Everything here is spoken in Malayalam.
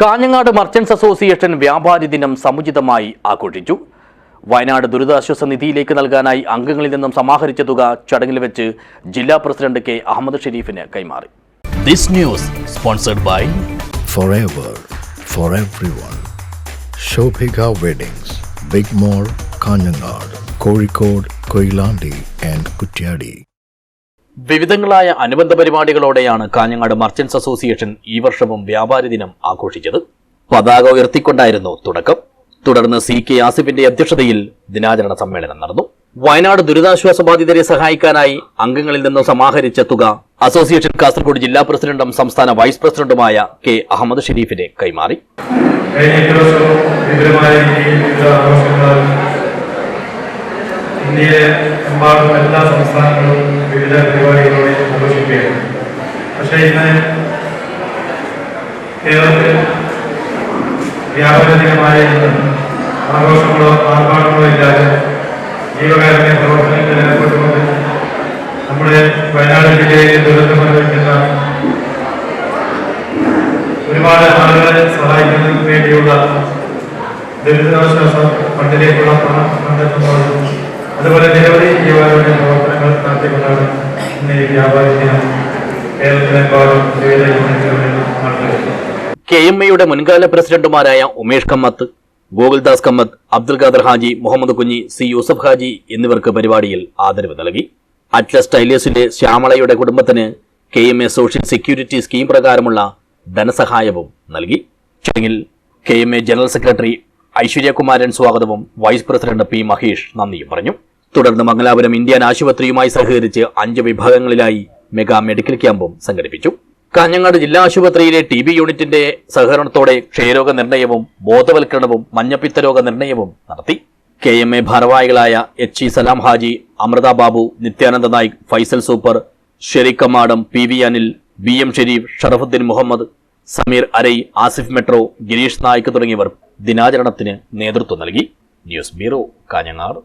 കാഞ്ഞങ്ങാട് മർച്ചൻസ് അസോസിയേഷൻ വ്യാപാരി ദിനം സമുചിതമായി ആഘോഷിച്ചു വയനാട് ദുരിതാശ്വാസ നിധിയിലേക്ക് നൽകാനായി അംഗങ്ങളിൽ നിന്നും സമാഹരിച്ച തുക ചടങ്ങിൽ വെച്ച് ജില്ലാ പ്രസിഡന്റ് കെ അഹമ്മദ് ഷെരീഫിന് കൈമാറി this news sponsored by forever for everyone. Shobhika Weddings, Big mall Kanhangad Kozhikode Koilandi and Kutyadi. വിവിധങ്ങളായ അനുബന്ധ പരിപാടികളോടെയാണ് കാഞ്ഞങ്ങാട് മർച്ചന്റ്സ് അസോസിയേഷൻ ഈ വർഷവും വ്യാപാരി ദിനം ആഘോഷിച്ചത്. പതാക ഉയർത്തിക്കൊണ്ടായിരുന്നു തുടക്കം. തുടർന്ന് സി കെ ആസിഫിന്റെ അധ്യക്ഷതയിൽ ദിനാചരണ സമ്മേളനം നടന്നു. വയനാട് ദുരിതാശ്വാസ ബാധിതരെ സഹായിക്കാനായി അംഗങ്ങളിൽ നിന്ന് സമാഹരിച്ച തുക അസോസിയേഷൻ കാസർഗോഡ് ജില്ലാ പ്രസിഡന്റും സംസ്ഥാന വൈസ് പ്രസിഡന്റുമായ കെ അഹമ്മദ് ഷെരീഫിന് കൈമാറി. എമ്പാടും എല്ലാ സംസ്ഥാനങ്ങളും വിവിധ പരിപാടികളോടെ ആഘോഷിക്കുകയാണ് പക്ഷേ ഇന്ന് കേരളത്തിൽ വ്യാപാര ദിനമായ ഇന്ന് ആഘോഷങ്ങളോ ആർഭാടങ്ങളോ ഇല്ലാതെ ജീവകാരുണ്യ പ്രവർത്തനങ്ങളിൽ ഏർപ്പെട്ടുകൊണ്ട് നമ്മുടെ വയനാട് ജില്ലയിൽ ദുരന്തം അനുഭവിക്കുന്ന ഒരുപാട് ആളുകളെ സഹായിക്കുന്നതിന് വേണ്ടിയുള്ള ദുരിതാശ്വാസ ഫണ്ടിലേക്കുള്ള പണം കണ്ടെത്തുന്നതും അതുപോലെ നിരവധി ജീവകാരുണ്യ പ്രവർത്തനങ്ങൾ നടത്തിക്കൊണ്ടാണ് ഇന്ന് ഈ വ്യാപാരി ദിനം കേരളത്തിലെമ്പാടും വിവിധ കെ എം എയുടെ മുൻകാല പ്രസിഡന്റുമാരായ ഉമേഷ് കമ്മത്ത് ഗോകുൽദാസ് കമ്മത്ത് അബ്ദുൽ ഖാദർ ഹാജി മുഹമ്മദ് കുഞ്ഞി സി യൂസഫ് ഹാജി എന്നിവർക്ക് പരിപാടിയിൽ ആദരവ് നൽകി. അറ്റ്ലസ് ടൈലേഴ്സിന്റെ ശ്യാമളയുടെ കുടുംബത്തിന് K M A social security scheme പ്രകാരമുള്ള ധനസഹായവും നൽകി. ചടങ്ങിൽ K M A general secretary Aishwaryakumaran സ്വാഗതവും വൈസ് പ്രസിഡന്റ് പി മഹേഷ് നന്ദിയും പറഞ്ഞു. തുടർന്ന് മംഗലാപുരം ഇന്ത്യൻ ആശുപത്രിയുമായി സഹകരിച്ച് അഞ്ച് വിഭാഗങ്ങളിലായി മെഗാ മെഡിക്കൽ ക്യാമ്പും സംഘടിപ്പിച്ചു. കാഞ്ഞങ്ങാട് ജില്ലാ ആശുപത്രിയിലെ ടി ബി യൂണിറ്റിന്റെ സഹകരണത്തോടെ ക്ഷയരോഗ നിർണയവും ബോധവൽക്കരണവും മഞ്ഞപ്പിത്ത രോഗ നിർണയവും നടത്തി. കെ എം എ ഭാരവാഹികളായ H E Salam Haji Amrita Babu Nithyananda Naik Faisal super Shereeq Kamadam P V Anil B M Sharif Sharafuddin Muhammad Sameer Arai Asif metro Girish Naik തുടങ്ങിയവർ ദിനാചരണത്തിന് നേതൃത്വം നൽകി. News bureau Kanhangad.